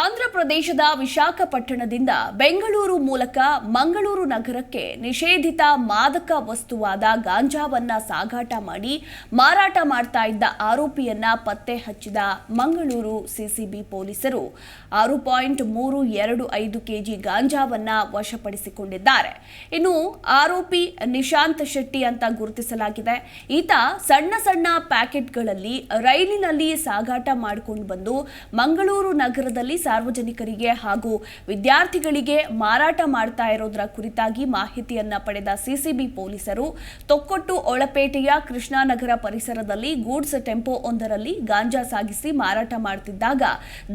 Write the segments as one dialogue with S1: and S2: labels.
S1: ಆಂಧ್ರ ಪ್ರದೇಶದ ವಿಶಾಖಪಟ್ಟಣದಿಂದ ಬೆಂಗಳೂರು ಮೂಲಕ ಮಂಗಳೂರು ನಗರಕ್ಕೆ ನಿಷೇಧಿತ ಮಾದಕ ವಸ್ತುವಾದ ಗಾಂಜಾವನ್ನ ಸಾಗಾಟ ಮಾಡಿ ಮಾರಾಟ ಮಾಡ್ತಾ ಇದ್ದ ಆರೋಪಿಯನ್ನ ಪತ್ತೆ ಹಚ್ಚಿದ ಮಂಗಳೂರು ಸಿಸಿಬಿ ಪೊಲೀಸರು ಆರು ಪಾಯಿಂಟ್ ಮೂರು ಎರಡು ಐದು ಕೆಜಿ ಗಾಂಜಾವನ್ನ ವಶಪಡಿಸಿಕೊಂಡಿದ್ದಾರೆ. ಇನ್ನು ಆರೋಪಿ ನಿಶಾಂತ್ ಶೆಟ್ಟಿ ಅಂತ ಗುರುತಿಸಲಾಗಿದೆ. ಈತ ಸಣ್ಣ ಸಣ್ಣ ಪ್ಯಾಕೆಟ್ಗಳಲ್ಲಿ ರೈಲಿನಲ್ಲಿ ಸಾಗಾಟ ಮಾಡಿಕೊಂಡು ಬಂದು ಮಂಗಳೂರು ನಗರದಲ್ಲಿ ಸಾರ್ವಜನಿಕರಿಗೆ ಹಾಗೂ ವಿದ್ಯಾರ್ಥಿಗಳಿಗೆ ಮಾರಾಟ ಮಾಡ್ತಾ ಇರೋದ್ರ ಕುರಿತಾಗಿ ಮಾಹಿತಿಯನ್ನ ಪಡೆದ ಸಿಸಿಬಿ ಪೊಲೀಸರು, ತೊಕ್ಕೊಟ್ಟು ಒಳಪೇಟೆಯ ಕೃಷ್ಣಾನಗರ ಪರಿಸರದಲ್ಲಿ ಗೂಡ್ಸ್ ಟೆಂಪೋ ಒಂದರಲ್ಲಿ ಗಾಂಜಾ ಸಾಗಿಸಿ ಮಾರಾಟ ಮಾಡುತ್ತಿದ್ದಾಗ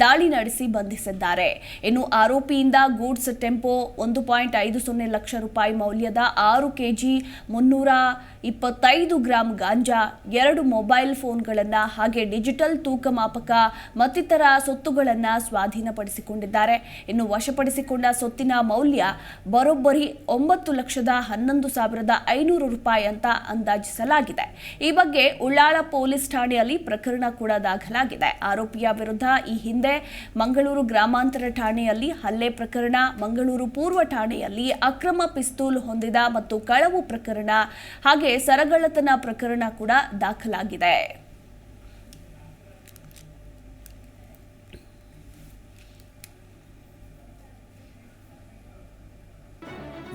S1: ದಾಳಿ ನಡೆಸಿ ಬಂಧಿಸಿದ್ದಾರೆ. ಇನ್ನು ಆರೋಪಿಯಿಂದ ಗೂಡ್ಸ್ ಟೆಂಪೋ ಒಂದು ಪಾಯಿಂಟ್ ಐದು ಸೊನ್ನೆ ಲಕ್ಷ ರೂಪಾಯಿ ಮೌಲ್ಯದ ಆರು ಕೆಜಿ ಮುನ್ನೂರ ಇಪ್ಪತ್ತೈದು ಗ್ರಾಂ ಗಾಂಜಾ, ಎರಡು ಮೊಬೈಲ್ ಫೋನ್ಗಳನ್ನು ಹಾಗೆ ಡಿಜಿಟಲ್ ತೂಕ ಮಾಪಕ ಮತ್ತಿತರ ಸೊತ್ತುಗಳನ್ನು ಸ್ವಾಧೀನಪಡಿಸಿಕೊಂಡಿದ್ದಾರೆ ಇನ್ನು ವಶಪಡಿಸಿಕೊಂಡ ಸೊತ್ತಿನ ಮೌಲ್ಯ ಬರೋಬ್ಬರಿ ಒಂಬತ್ತು ಲಕ್ಷದ ಹನ್ನೊಂದು ಸಾವಿರದ ಐನೂರು ರೂಪಾಯಿ ಅಂತ ಅಂದಾಜಿಸಲಾಗಿದೆ. ಈ ಬಗ್ಗೆ ಉಳ್ಳಾಳ ಪೊಲೀಸ್ ಠಾಣೆಯಲ್ಲಿ ಪ್ರಕರಣ ಕೂಡ ದಾಖಲಾಗಿದೆ. ಆರೋಪಿಯ ವಿರುದ್ಧ ಈ ಹಿಂದೆ ಮಂಗಳೂರು ಗ್ರಾಮಾಂತರ ಠಾಣೆಯಲ್ಲಿ ಹಲ್ಲೆ ಪ್ರಕರಣ, ಮಂಗಳೂರು ಪೂರ್ವ ಠಾಣೆಯಲ್ಲಿ ಅಕ್ರಮ ಪಿಸ್ತೂಲ್ ಹೊಂದಿದ ಮತ್ತು ಕಳವು ಪ್ರಕರಣ, ಹಾಗೆ ಸರಗಳ್ಳತನ ಪ್ರಕರಣ ಕೂಡ ದಾಖಲಾಗಿದೆ.